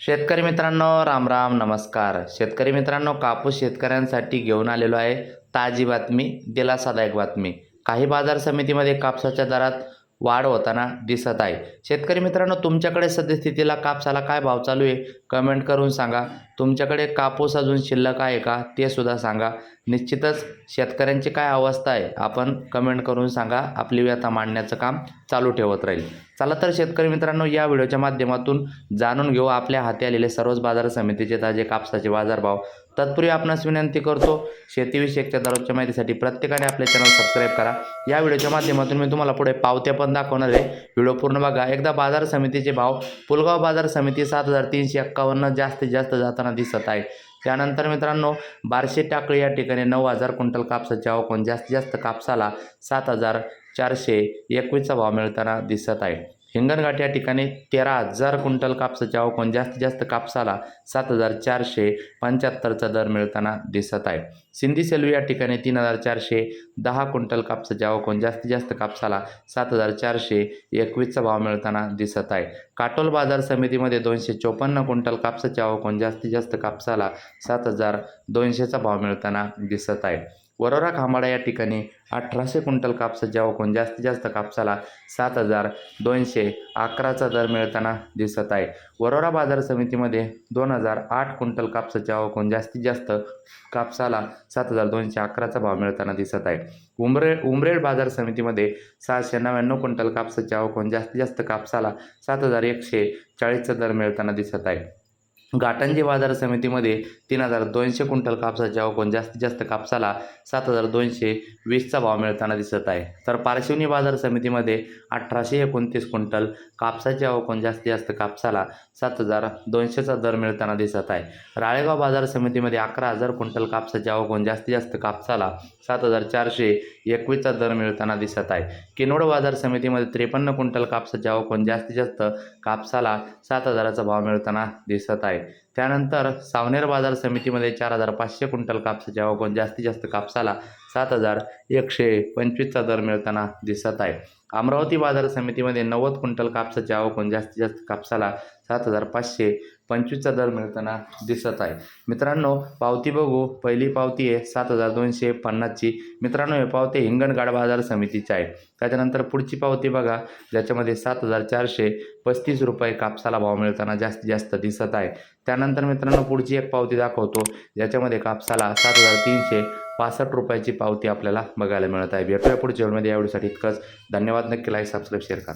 शेतकरी मित्रांनो राम राम नमस्कार. शेतकरी मित्रांनो कापूस शेतकऱ्यांसाठी घेऊन आलेलो आहे ताजी बातमी दिलासादायक बातमी. काही बाजार समितीमध्ये कापसाच्या दरात वाढ होताना दिसत आहे. शेतकरी मित्रांनो तुमच्याकडे सद्यस्थितीला कापसाला काय भाव चालू आहे? कमेंट करून सांगा. तुमच्याकडे कापूस अजून शिल्लक आहे का? ते सुद्धा सांगा. निश्चितच शेतकऱ्यांची काय अवस्था आहे आपण कमेंट करून सांगा. आपली व्यथा मांडण्याचं काम चालू ठेवत राहील. चला तर शेतकरी मित्रांनो या व्हिडिओच्या माध्यमातून जाणून घेऊ. आपल्या हाती आलेले सर्वच बाजार समितीचे ताजे कापसाचे बाजारभाव तत्पूर्वी आपणास विनंती करतो शेतीविषयकच्या दररोजच्या माहितीसाठी प्रत्येकाने आपले चॅनल सबस्क्राईब करा. या व्हिडिओच्या माध्यमातून मी तुम्हाला पुढे पावत्या पण दाखवणार आहे. व्हिडिओ पूर्ण बघा. एकदा बाजार समितीचे भाव पुलगाव बाजार समिती सात हजार तीनशे एक्कावन्न जास्तीत जास्त जाताना दिसत आहे. त्यानंतर मित्रांनो बारशे टाकळी या ठिकाणी नऊ हजार क्विंटल कापसाचे आवकून जास्तीत जास्त कापसाला सात हजार चारशे एकवीसचा भाव मिळताना दिसत आहे. हिंगणघाट या ठिकाणी तेरा हजार क्विंटल कापसाचे आवकून जास्तीत जास्त कापसाला सात हजार चारशे पंच्याहत्तरचा दर मिळताना दिसत आहे. सिंधी सेलू या ठिकाणी तीन हजार चारशे दहा क्विंटल कापसाचे आवकून जास्तीत जास्त कापसाला सात हजार चारशे एकवीसचा भाव मिळताना दिसत आहे. काटोल बाजार समितीमध्ये दोनशे चोपन्न क्विंटल कापसाचे आवकून जास्तीत जास्त कापसाला सात हजार दोनशेचा भाव मिळताना दिसत आहे. वरोरा खांबाडा या ठिकाणी अठराशे क्विंटल कापसाचे ओकून जास्तीत जास्त कापसाला सात हजार दोनशे अकराचा दर मिळताना दिसत आहे. वरोरा बाजार समितीमध्ये दोन हजार आठ क्विंटल कापसाच्या ओकून जास्तीत जास्त कापसाला सात हजार दोनशे अकराचा भाव मिळताना दिसत आहे. उमरेड उमरेड बाजार समितीमध्ये सहाशे नव्याण्णव क्विंटल कापसाचे ओकून जास्तीत जास्त कापसाला सात हजार एकशे चाळीसचा दर मिळताना दिसत आहे. घाटंजी बाजार समितीमध्ये तीन हजार दोनशे क्विंटल कापसाचे आवकून जास्तीत जास्त कापसाला सात हजार दोनशे वीसचा भाव मिळताना दिसत आहे. तर पारशिवनी बाजार समितीमध्ये अठराशे एकोणतीस क्विंटल कापसाचे आवकून जास्तीत जास्त कापसाला सात हजार दोनशेचा दर मिळताना दिसत आहे. राळेगाव बाजार समितीमध्ये अकरा हजार क्विंटल कापसाचे आवकून जास्तीत जास्त कापसाला सात हजार चारशे एकवीसचा दर मिळताना दिसत आहे. किनोड बाजार समितीमध्ये त्रेपन्न क्विंटल कापसाचे आवकून जास्तीत जास्त कापसाला सात हजाराचा भाव मिळताना दिसत आहे. त्यानंतर सावनेर बाजार समितीमध्ये चार हजार पाचशे क्विंटल कापसाचे आवकून जास्तीत जास्त कापसाला सात हजार एकशे पंचवीसचा दर मिळताना दिसत आहे. अमरावती बाजार समितीमध्ये नव्वद क्विंटल कापसाचे आवकून जास्तीत जास्त कापसाला सात हजार पाचशे पंचवीसचा दर मिळताना दिसत आहे. मित्रांनो पावती बघू. पहिली पावती आहे सात हजार दोनशे पन्नासची. मित्रांनो हे पावती हिंगणगाड बाजार समितीची आहे. त्याच्यानंतर पुढची पावती बघा ज्याच्यामध्ये सात हजार चारशे पस्तीस रुपये कापसाला भाव मिळताना जास्तीत जास्त दिसत आहे. त्यानंतर मित्रांनो पुढची एक पावती दाखवतो ज्याच्यामध्ये कापसाला सात हजार तीनशे पासष्ट रुपयाची पावती आपल्याला बघायला मिळत आहे. भेटूया पुढच्या वेळमध्ये यावेळीसाठी इतकंच. धन्यवाद. नक्की लाईक सबस्क्राईब शेअर करा.